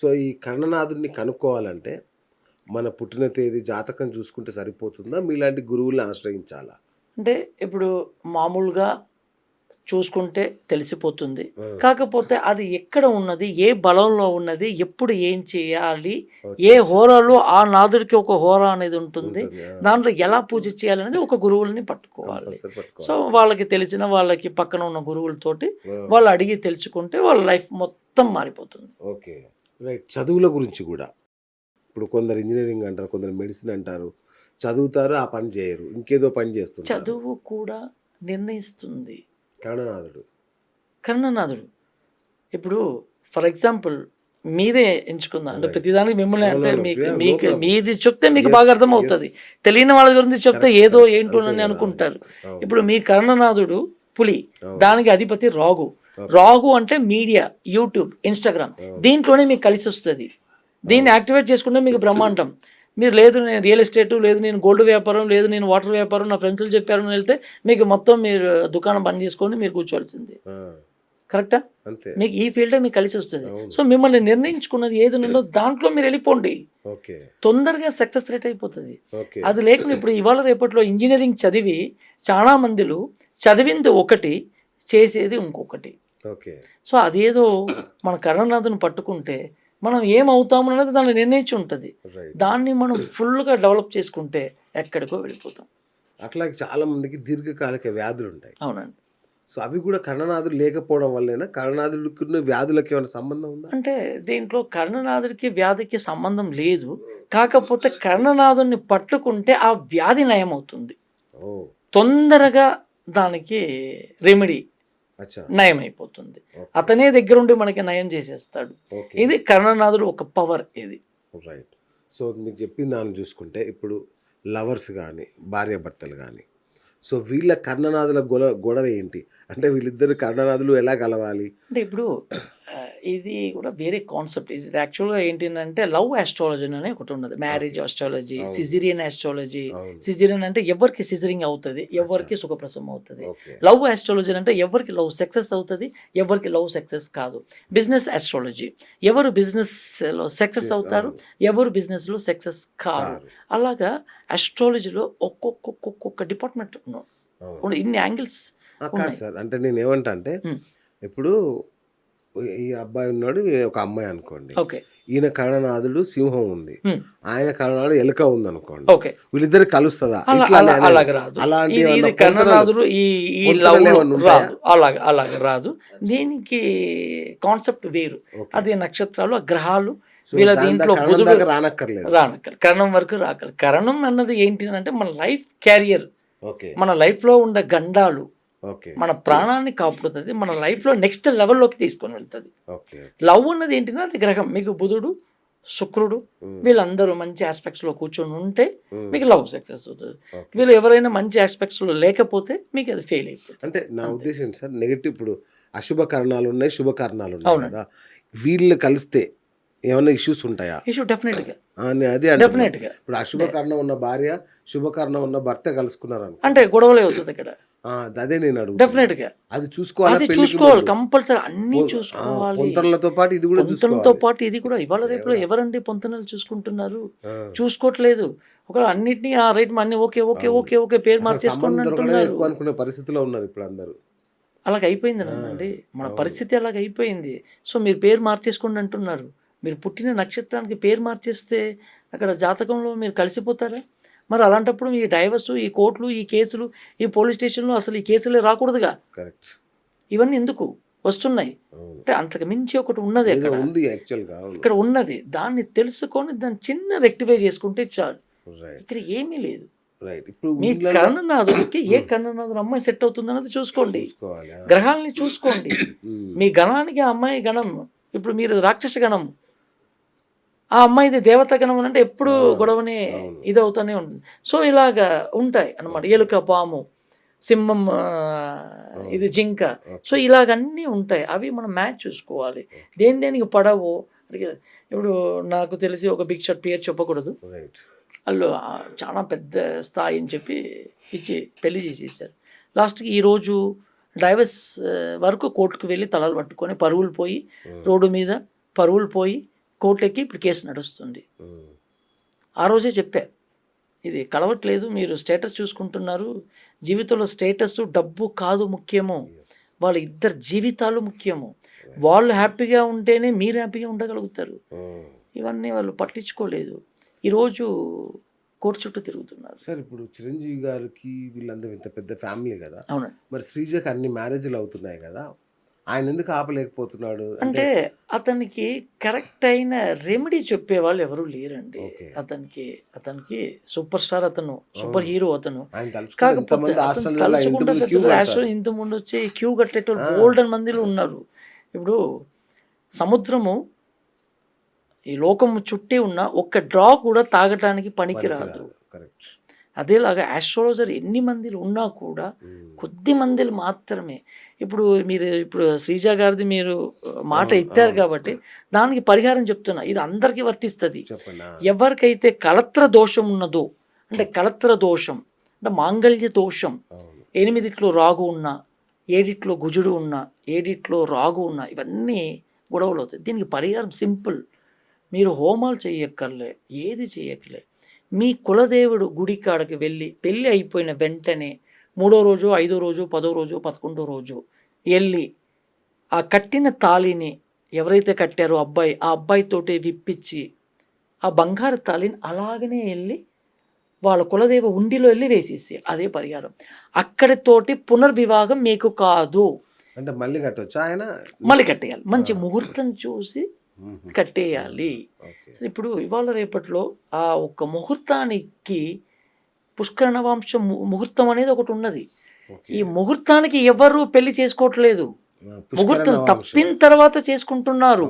So ఈ కర్ణనాథుడిని కనుక్కోవాలంటే మన పుట్టిన తేదీ జాతకం చూసుకుంటే సరిపోతుందా? మీలాంటి గురువుల్ని ఆశ్రయించాలా? అంటే ఇప్పుడు మామూలుగా చూసుకుంటే తెలిసిపోతుంది. కాకపోతే అది ఎక్కడ ఉన్నది? ఏ బలంలో ఉన్నది? ఎప్పుడు ఏం చేయాలి? ఏ హోరాలో ఆ నాదుడికి ఒక హోరా అనేది ఉంటుంది. దాంట్లో ఎలా పూజ చేయాలనేది ఒక గురువుల్ని పట్టుకోవాలి. సో వాళ్ళకి తెలిసిన వాళ్ళకి పక్కన ఉన్న గురువులతోటి. వాళ్ళు అడిగి తెలుసుకుంటే వాళ్ళ లైఫ్ మొత్తం మారిపోతుంది. ఓకే. రైట్ చదువుల గురించి కూడా ఇప్పుడు కొందరు ఇంజనీరింగ్ అంటారు కొందరు మెడిసిన్ అంటారు చదువుతారు ఆ పని చేయరు ఇంకేదో పని చేస్తుంటారు చదువు కూడా నిర్ణయిస్తుంది కర్ణనాథుడు కర్ణనాథుడు ఇప్పుడు ఫర్ ఎగ్జాంపుల్ మీదే ఎంచుకుందాం అంటే ప్రతిదానికి మిమ్మల్ని అంటే. మీకు మీకు. మీది చెప్తే మీకు బాగా అర్థమవుతుంది. తెలియని వాళ్ళ గురించి చెప్తే ఏదో. ఏంటో అని. అనుకుంటారు. ఇప్పుడు మీ కర్ణనాథుడు పులి. దానికి అధిపతి రాగు రాగు అంటే మీడియా యూట్యూబ్ ఇన్స్టాగ్రామ్. దీంట్లోనే మీకు కలిసి వస్తుంది. దీన్ని యాక్టివేట్ చేసుకుంటే మీకు బ్రహ్మాండం. మీరు లేదు నేను రియల్ ఎస్టేట్ లేదు నేను గోల్డ్ వ్యాపారం లేదు నేను వాటర్ వ్యాపారం నా ఫ్రెండ్స్లు చెప్పారు అని వెళ్తే మీకు మొత్తం మీరు దుకాణం బంద్ చేసుకొని మీరు కూర్చోవాల్సింది. కరెక్టా అంతే. మీకు ఈ ఫీల్డే మీకు కలిసి వస్తుంది. సో మిమ్మల్ని నిర్ణయించుకున్నది ఏది ఉన్నదో దాంట్లో మీరు వెళ్ళిపోండి. తొందరగా సక్సెస్ రేట్ అయిపోతుంది. అది లేకుండా ఇప్పుడు ఇవాళ రేపట్లో ఇంజనీరింగ్ చదివి చాలా మందిలు చదివింది ఒకటి చేసేది ఇంకొకటి. ఓకే. సో అదేదో మన కరుణనాథుని పట్టుకుంటే మనం ఏమవుతాము అనేది దాన్ని నిర్ణయించి ఉంటుంది. దాన్ని మనం ఫుల్గా డెవలప్ చేసుకుంటే ఎక్కడికో వెళ్ళిపోతాం. అట్లాగే చాలా మందికి దీర్ఘకాలిక వ్యాధులు ఉంటాయి అవునండి. సో అవి కూడా కర్ణనాథుడు లేకపోవడం వల్లేనా? కర్ణనాథుడికి వ్యాధులకి ఏమైనా సంబంధం ఉందా? అంటే దీంట్లో కర్ణనాథుడికి వ్యాధికి సంబంధం లేదు. కాకపోతే కర్ణనాథుని పట్టుకుంటే ఆ వ్యాధి నయం అవుతుంది ఓ. తొందరగా దానికి రెమెడీ నయం అయిపోతుంది. అతనే దగ్గరుండి మనకి నయం చేసేస్తాడు. ఇది కర్ణనాథుడు ఒక పవర్ ఇది. రైట్. సో మీకు చెప్పిన దాన్ని చూసుకుంటే ఇప్పుడు లవర్స్ కానీ భార్యాభర్తలు కానీ సో వీళ్ళ కర్ణనాథుల గొడ గొడవ ఏంటి? అంటే వీళ్ళిద్దరు కర్ణనాథులు ఎలా కలవాలి? అంటే ఇప్పుడు ఇది కూడా వేరే కాన్సెప్ట్. ఇది యాక్చువల్గా ఏంటంటే లవ్ ఆస్ట్రాలజీ అనే ఒకటి ఉన్నది. Marriage astrology. Caesarean astrology. Caesarean అంటే ఎవరికి సిజరింగ్ అవుతుంది? ఎవరికి సుఖప్రసవం అవుతుంది? లవ్ ఆస్ట్రాలజీ అంటే ఎవరికి లవ్ సక్సెస్ అవుతుంది? ఎవరికి లవ్ సక్సెస్ కాదు. Business astrology. ఎవరు బిజినెస్లో సక్సెస్ అవుతారు? ఎవరు business లో సక్సెస్ కారు. అలాగా ఆస్ట్రాలజీలో ఒక్కొక్క ఒక్కొక్క డిపార్ట్మెంట్ ఇన్ని యాంగిల్స్ కాదు సార్ అంటే నేను ఏమంటా అంటే. ఇప్పుడు ఈ అబ్బాయి ఉన్నాడు ఒక అమ్మాయి అనుకోండి. ఓకే. ఈయన కర్ణనాథుడు సింహం ఉంది. ఆయన కర్ణనాథుడు ఎలుక ఉంది అనుకోండి ఓకే. వీళ్ళిద్దరు కలుస్తుందా? అలాంటి కర్ణనాథుడు ఈ అలాగ అలాగ రాదు. దీనికి కాన్సెప్ట్ వేరు. అది నక్షత్రాలు గ్రహాలు వీళ్ళ దీంట్లో బుధుడు రానక్కర్లేదు. రానక్కర్ కరణం వరకు రాకర్ కరణం అన్నది ఏంటి అంటే మన లైఫ్ క్యారియర్. ఓకే. మన లైఫ్లో ఉండే గండాలు మన ప్రాణాన్ని కాపాడుతుంది మన లైఫ్లో నెక్స్ట్ లెవెల్లోకి తీసుకొని వెళ్తుంది. లవ్ అన్నది ఏంటంటే అది గ్రహం. మీకు బుధుడు శుక్రుడు. వీళ్ళందరూ మంచి ఆస్పెక్ట్స్లో కూర్చొని ఉంటే. మీకు లవ్ సక్సెస్ అవుతుంది. వీళ్ళు ఎవరైనా మంచి ఆస్పెక్ట్స్లో లేకపోతే మీకు అది ఫెయిల్ అయిపోతుంది. అంటే నా ఉద్దేశం సార్? నెగిటివ్ ఇప్పుడు అశుభ కరణాలు ఉన్నాయి శుభ కరణాలు ఉన్నాయి. కదా. వీళ్ళు కలిస్తే ఏమైనా ఇష్యూస్ ఉంటాయా? ఇష్యూ డెఫినెట్గా అది. డెఫినెట్గా ఇప్పుడు అశుభ కరణం ఉన్న భార్య శుభకరణం ఉన్న భర్త కలుసుకున్నారు అంటే గొడవలే అవుతుంది ఇక్కడ. అదే నేను అడుగు డెఫినెట్గా అది చూసుకోవాలి అది చూసుకోవాలి. కంపల్సరీ అన్నీ చూసుకోవాలి. పొంతనలతో పాటు ఇది కూడా పొంతనతో పాటు ఇది కూడా. ఇవాళ రేపులో ఎవరండి పొంతనలు చూసుకుంటున్నారు. చూసుకోవట్లేదు. ఒక అన్నిటినీ ఆ రేట్ అన్ని ఓకే ఓకే ఓకే ఓకే పేరు ఎక్కువ అనుకునే పరిస్థితిలో ఉన్నారు ఇప్పుడు అందరూ. అలాగ అయిపోయింది అండి. మన పరిస్థితి అలాగ అయిపోయింది. సో మీరు పేరు మార్చేసుకోండి అంటున్నారు. మీరు పుట్టిన నక్షత్రానికి పేరు మార్చేస్తే అక్కడ జాతకంలో మీరు కలిసిపోతారా? మరి అలాంటప్పుడు ఈ డైవర్స్ ఈ కోర్టులు ఈ కేసులు ఈ పోలీస్ స్టేషన్లు అసలు ఈ కేసులే రాకూడదుగా? ఇవన్నీ ఎందుకు? వస్తున్నాయి. అంటే అంతకు మించి ఒకటి ఉన్నది అవును. ఇక్కడ ఉన్నది. దాన్ని తెలుసుకొని దాన్ని చిన్న రెక్టిఫై చేసుకుంటే చాలు. ఇక్కడ ఏమీ లేదు. మీ కర్ణనాథుడికి ఏ కర్ణనాథుడు అమ్మాయి సెట్ అవుతుంది అన్నది చూసుకోండి. గ్రహాలని చూసుకోండి. ఉమ్. మీ గణానికి ఆ అమ్మాయి గణం. ఇప్పుడు మీరు రాక్షస గణం. ఆ అమ్మాయిది దేవత గణం అని అంటే ఎప్పుడు గొడవనే. ఇది అవుతూనే ఉంటుంది. సో ఇలాగా ఉంటాయి అన్నమాట. ఎలుక పాము సింహం ఇది జింక. సో ఇలాగన్నీ ఉంటాయి. అవి మనం మ్యాచ్ చూసుకోవాలి. దేని దేనికి పడవో ఇప్పుడు నాకు తెలిసి ఒక బిగ్ షాట్ పేరు చెప్పకూడదు. వాళ్ళు చాలా పెద్ద స్థాయి అని చెప్పి ఇచ్చి పెళ్ళి చేసేసారు. లాస్ట్కి ఈరోజు డైవర్స్ వరకు కోర్టుకు వెళ్ళి తలలు పట్టుకొని పరువులు పోయి రోడ్డు మీద పరువులు పోయి కోర్టుకి ఇప్పుడు కేసు నడుస్తుంది. ఆ రోజే చెప్పా ఇది కలవట్లేదు మీరు స్టేటస్ చూసుకుంటున్నారు జీవితంలో స్టేటస్ డబ్బు కాదు ముఖ్యము. వాళ్ళ ఇద్దరు జీవితాలు ముఖ్యము. వాళ్ళు హ్యాపీగా ఉంటేనే మీరు హ్యాపీగా ఉండగలుగుతారు. ఇవన్నీ వాళ్ళు పట్టించుకోలేదు. ఈరోజు కోర్టు చుట్టూ తిరుగుతున్నారు. సార్ ఇప్పుడు చిరంజీవి గారికి వీళ్ళందరూ ఇంత పెద్ద ఫ్యామిలీ కదా. అవునండి. మరి శ్రీజకి అన్ని మ్యారేజ్లు అవుతున్నాయి కదా. ఆయన ఎందుకు ఆపలేకపోతున్నాడు? అంటే అతనికి కరెక్ట్ అయిన రెమెడీ చెప్పే వాళ్ళు ఎవరు లేరండి. అతనికి అతనికి సూపర్ స్టార్ అతను సూపర్ హీరో అతను. కాకపోతే తలుచుకుంటే ఇంత ముందు వచ్చి క్యూ కట్టేటోళ్ళు గోల్డెన్ మందిలో ఉన్నారు. ఇప్పుడు సముద్రము ఈ లోకము చుట్టి ఉన్న ఒక్క డ్రాప్ కూడా తాగటానికి పనికిరాదు. కరెక్ట్. అదేలాగా ఆస్ట్రాలజర్ ఎన్ని మందిలు ఉన్నా కూడా కొద్ది మందిలు మాత్రమే. ఇప్పుడు మీరు ఇప్పుడు శ్రీజ గారిది మీరు మాట ఎత్తారు కాబట్టి దానికి పరిహారం చెప్తున్నా. ఇది అందరికీ వర్తిస్తుంది. ఎవరికైతే కలత్ర దోషం ఉన్నదో అంటే కలత్ర దోషం అంటే మాంగళ్య దోషం ఎనిమిదిట్లో రాగు ఉన్నా ఏడిట్లో గుజుడు ఉన్నా ఏడిట్లో రాగు ఉన్నా ఇవన్నీ గొడవలు అవుతాయి. దీనికి పరిహారం సింపుల్. మీరు హోమాలు చేయక్కర్లే ఏది చేయక్కర్లే. మీ కులదేవుడు గుడి కాడకి వెళ్ళి పెళ్ళి అయిపోయిన వెంటనే మూడో రోజు ఐదో రోజు పదో రోజు పదకొండో రోజు వెళ్ళి ఆ కట్టిన తాళిని ఎవరైతే కట్టారో అబ్బాయి ఆ అబ్బాయితోటే విప్పించి ఆ బంగారు తాళిని అలాగనే వెళ్ళి వాళ్ళ కులదేవ ఉండిలో వెళ్ళి వేసేసి అదే పరిహారం. అక్కడితోటి పునర్వివాహం మీకు కాదు. అంటే మళ్ళీ కట్టొచ్చా ఆయన? మళ్ళీ కట్టేయాలి. మంచి ముహూర్తం చూసి. కట్టేయాలి. సరే ఇప్పుడు ఇవాళ రేపట్లో ఆ ఒక్క ముహూర్తానికి పుష్కరణ వంశం ముహూర్తం అనేది ఒకటి ఉన్నది. ఈ ముహూర్తానికి ఎవరు పెళ్ళి చేసుకోవట్లేదు. ముహూర్తం. తప్పిన తర్వాత చేసుకుంటున్నారు.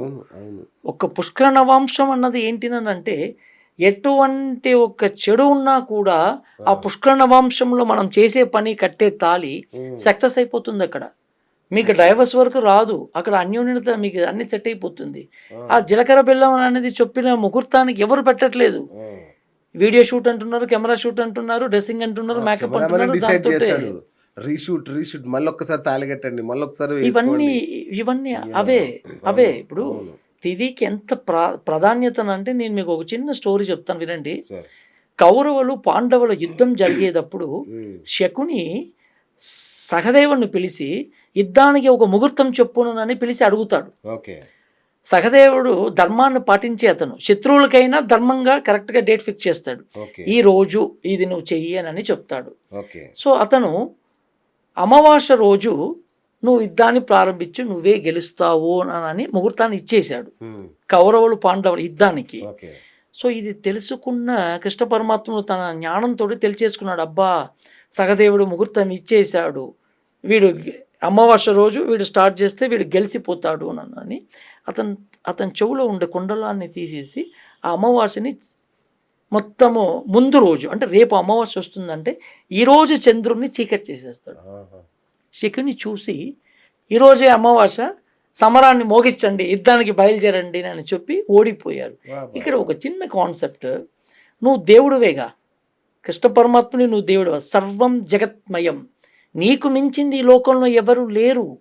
ఒక పుష్కర నవాంశం అన్నది ఏంటినంటే ఎటువంటి ఒక చెడు ఉన్నా కూడా ఆ పుష్కర నవాంశంలో మనం చేసే పని కట్టే తాళి మ్మ్. సక్సెస్ అయిపోతుంది అక్కడ మీకు డైవర్స్ వరకు రాదు. అక్కడ అన్యోన్యత మీకు అన్ని సెట్ అయిపోతుంది. ఆ జీలకర్ర బెల్లం అనేది చెప్పిన ముహూర్తానికి ఎవరు పెట్టట్లేదు. వీడియో షూట్ అంటున్నారు కెమెరా షూట్ అంటున్నారు డ్రెస్సింగ్ అంటున్నారు మేకప్ అంటున్నారు దాంతో రీషూట్ రీషూట్ మళ్ళీ ఒక్కసారి తాళిగట్టండి మళ్ళీ ఒకసారి ఇవన్నీ ఇవన్నీ అవే అవే. ఇప్పుడు తిదికి ఎంత ప్రా ప్రాధాన్యత అంటే నేను మీకు ఒక చిన్న స్టోరీ చెప్తాను వినండి. కౌరవులు పాండవుల యుద్ధం జరిగేటప్పుడు శకుని సహదేవుని పిలిచి యుద్ధానికి ఒక ముహూర్తం చెప్పునని పిలిచి అడుగుతాడు. ఓకే. సహదేవుడు ధర్మాన్ని పాటించే అతను. శత్రువులకైనా ధర్మంగా కరెక్ట్గా డేట్ ఫిక్స్ చేస్తాడు. ఈ రోజు ఇది నువ్వు చెయ్యి అని చెప్తాడు. సో అతను అమావాస్య రోజు నువ్వు యుద్ధాన్ని ప్రారంభించు నువ్వే గెలుస్తావు అని ముహూర్తాన్ని ఇచ్చేశాడు. కౌరవులు పాండవులు యుద్ధానికి. సో ఇది తెలుసుకున్న కృష్ణ పరమాత్ముడు తన జ్ఞానంతో తెలిచేసుకున్నాడు అబ్బా సహదేవుడు ముహూర్తం ఇచ్చేశాడు వీడు అమావాస్య రోజు వీడు స్టార్ట్ చేస్తే వీడు గెలిచిపోతాడు అని అతను అతని చెవులో ఉండే కుండలాన్ని తీసేసి ఆ అమావాస్యని మొత్తము ముందు రోజు అంటే రేపు అమావాస్య వస్తుందంటే ఈరోజు చంద్రుడిని చీకటి చేసేస్తాడు. శకుని చూసి ఈరోజే అమావాస్య సమరాన్ని మోగించండి యుద్ధానికి బయలుదేరండి అని చెప్పి ఓడిపోయారు. ఇక్కడ ఒక చిన్న కాన్సెప్ట్ నువ్వు దేవుడివేగా కృష్ణ పరమాత్ముని నువ్వు దేవుడు సర్వం జగత్మయం. నీకు మించింది ఈ లోకంలో ఎవరు లేరు.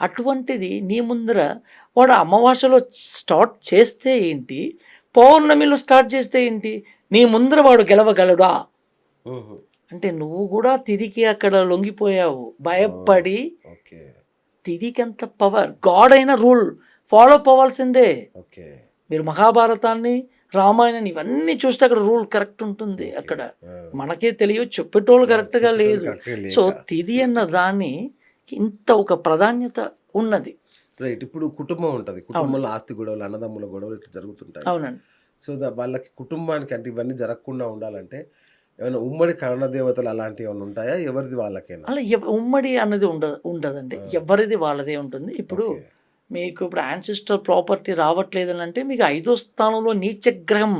అటువంటిది నీ ముందర వాడు అమావాస్యలో స్టార్ట్ చేస్తే ఏంటి? పౌర్ణమిలో స్టార్ట్ చేస్తే ఏంటి? నీ ముందర వాడు గెలవగలడా. అంటే నువ్వు కూడా తిరిగి అక్కడ లొంగిపోయావు. భయపడి తిరిగి అంత పవర్? గాడ్ అయిన రూల్. ఫాలో అవ్వాల్సిందే ఓకే. మీరు మహాభారతాన్ని రామాయణాన్ని ఇవన్నీ చూస్తే అక్కడ రూల్ కరెక్ట్ ఉంటుంది అక్కడ. మనకే తెలియదు చెప్పేటోళ్ళు కరెక్ట్గా లేదు. సో తిది అన్న దాన్ని ఇంత ఒక ప్రాధాన్యత ఉన్నది. రైట్ ఇప్పుడు కుటుంబం ఉంటది. కుటుంబంలో ఆస్తి గొడవలు అన్నదమ్ముల గొడవలు ఇట్లా జరుగుతుంటాయి. అవునండి. సో వాళ్ళకి కుటుంబానికి అంటే ఇవన్నీ జరగకుండా ఉండాలంటే ఏమైనా ఉమ్మడి కరణ దేవతలు అలాంటివి ఏమైనా ఉంటాయా? ఎవరిది వాళ్ళకేనా? అలా ఉమ్మడి అన్నది ఉండదు ఉండదండి. ఎవరిది వాళ్ళదే ఉంటుంది. ఇప్పుడు. మీకు ఇప్పుడు యాన్సిస్టర్ ప్రాపర్టీ రావట్లేదు అని అంటే మీకు ఐదో స్థానంలో నీచగ్రహం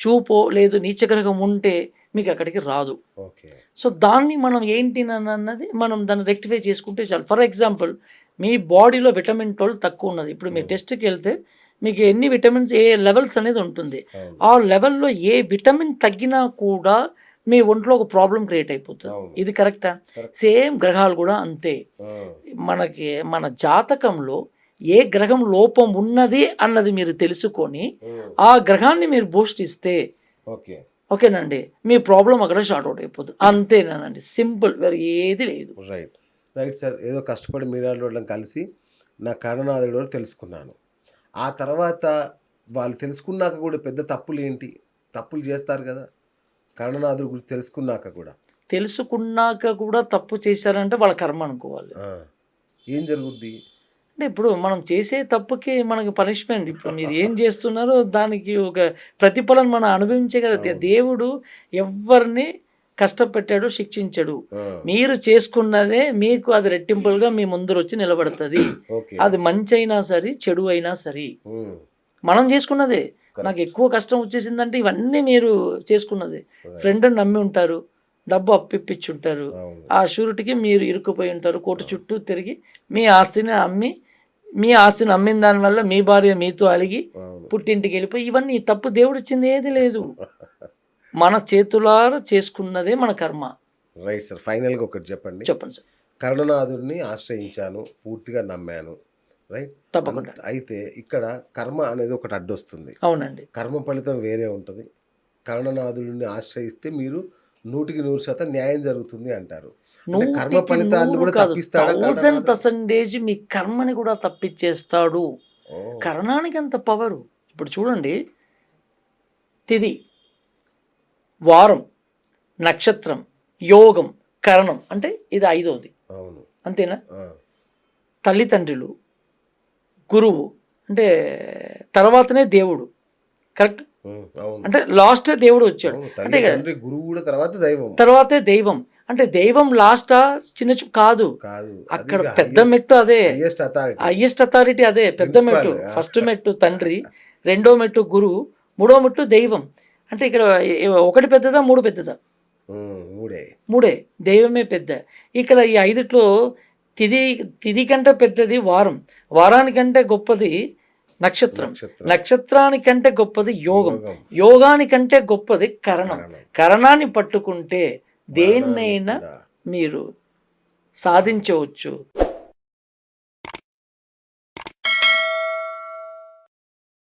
చూపో లేదు నీచగ్రహం ఉంటే మీకు అక్కడికి రాదు. సో దాన్ని మనం ఏంటి అని అన్నది మనం దాన్ని రెక్టిఫై చేసుకుంటే చాలు. ఫర్ ఎగ్జాంపుల్ మీ బాడీలో విటమిన్ ట్వెల్వ్ తక్కువ ఉన్నది. ఇప్పుడు మీ టెస్ట్కి వెళ్తే మీకు ఎన్ని విటమిన్స్ ఏ లెవెల్స్ అనేది ఉంటుంది. ఆ లెవెల్లో ఏ విటమిన్ తగ్గినా కూడా మీ ఒంట్లో ఒక ప్రాబ్లం క్రియేట్ అయిపోతుంది. ఇది కరెక్టా. సేమ్ గ్రహాలు కూడా అంతే. మనకి మన జాతకంలో ఏ గ్రహం లోపం ఉన్నది అన్నది మీరు తెలుసుకొని ఆ గ్రహాన్ని మీరు బూస్ట్ ఇస్తే ఓకే. ఓకేనండి మీ ప్రాబ్లం అక్కడ షార్ట్ అవుట్ అయిపోతుంది అంతేనానండి సింపుల్ వేరే ఏది లేదు. రైట్ రైట్ సార్ ఏదో కష్టపడి మీరాళ్ళు వాళ్ళని కలిసి నా కరుణాథుడు ఎవరో తెలుసుకున్నాను. ఆ తర్వాత వాళ్ళు తెలుసుకున్నాక కూడా పెద్ద తప్పులు ఏంటి? తప్పులు చేస్తారు కదా. కరుణనాథుడి గురించి తెలుసుకున్నాక కూడా. తెలుసుకున్నాక కూడా తప్పు చేశారంటే వాళ్ళ కర్మ అనుకోవాలి. ఏం జరుగుద్ది? అంటే ఇప్పుడు మనం చేసే తప్పుకి మనకి పనిష్మెంట్. ఇప్పుడు మీరు ఏం చేస్తున్నారో దానికి ఒక ప్రతిఫలం మనం అనుభవించే కదా. దేవుడు ఎవరిని కష్టపెట్టాడు శిక్షించడు. మీరు చేసుకున్నదే మీకు అది రెట్టింపులుగా మీ ముందర వచ్చి నిలబడుతుంది. అది మంచి అయినా సరే చెడు అయినా సరే. మనం చేసుకున్నదే. నాకు ఎక్కువ కష్టం వచ్చేసిందంటే ఇవన్నీ మీరు చేసుకున్నదే. ఫ్రెండ్ నమ్మి ఉంటారు. డబ్బు అప్పిప్పించి ఉంటారు అవును. ఆ షూరిటీకి మీరు ఇరుక్కుపోయి ఉంటారు. కోర్టు చుట్టూ తిరిగి మీ ఆస్తిని అమ్మి మీ ఆస్తిని అమ్మిన దానివల్ల మీ భార్య మీతో అలిగి పుట్టింటికి వెళ్ళిపోయి ఇవన్నీ తప్పు దేవుడు ఇచ్చింది ఏది లేదు. మన చేతులారా చేసుకున్నదే మన కర్మ. రైట్ సార్ ఫైనల్గా ఒకటి చెప్పండి. చెప్పండి సార్. కరుణనాథుడిని ఆశ్రయించాను పూర్తిగా నమ్మాను రైట్? తప్పకుండా. అయితే ఇక్కడ కర్మ అనేది ఒకటి అడ్డొస్తుంది. అవునండి. కర్మ ఫలితం వేరే ఉంటుంది. కరుణనాథుడిని ఆశ్రయిస్తే మీరు నూటికి నూరు శాతం న్యాయం జరుగుతుంది అంటారు. అంటే కర్మ కూడా థౌజండ్? పర్సంటేజ్ మీ కర్మని కూడా తప్పించేస్తాడు కరణానికి అంత పవరు ఇప్పుడు చూడండి. తిది వారం నక్షత్రం యోగం కరణం అంటే ఇది అవును. అంతేనా? తల్లిదండ్రులు గురువు అంటే తర్వాతనే దేవుడు. కరెక్ట్? అంటే లాస్ట్ దేవుడు వచ్చాడు. అంటే గురువు కూడా తర్వాత దైవం. తర్వాతే దైవం. అంటే దైవం లాస్టా చిన్న కాదు. అక్కడ పెద్ద మెట్టు అదే. హైయెస్ట్ అథారిటీ అదే పెద్ద మెట్టు ఫస్ట్ మెట్టు తండ్రి రెండో మెట్టు గురువు మూడో మెట్టు దైవం. అంటే ఇక్కడ ఒకటి పెద్దదా మూడు పెద్దదా? మూడే. మూడే. దైవమే పెద్ద. ఇక్కడ ఈ ఐదుట్లో తిది తిది కంటే పెద్దది వారం. వారానికంటే గొప్పది నక్షత్రం. నక్షత్రం. నక్షత్రానికంటే గొప్పది యోగం. యోగం. యోగానికంటే గొప్పది కరణం. కరణాన్ని పట్టుకుంటే దేన్నైనా. మీరు సాధించవచ్చు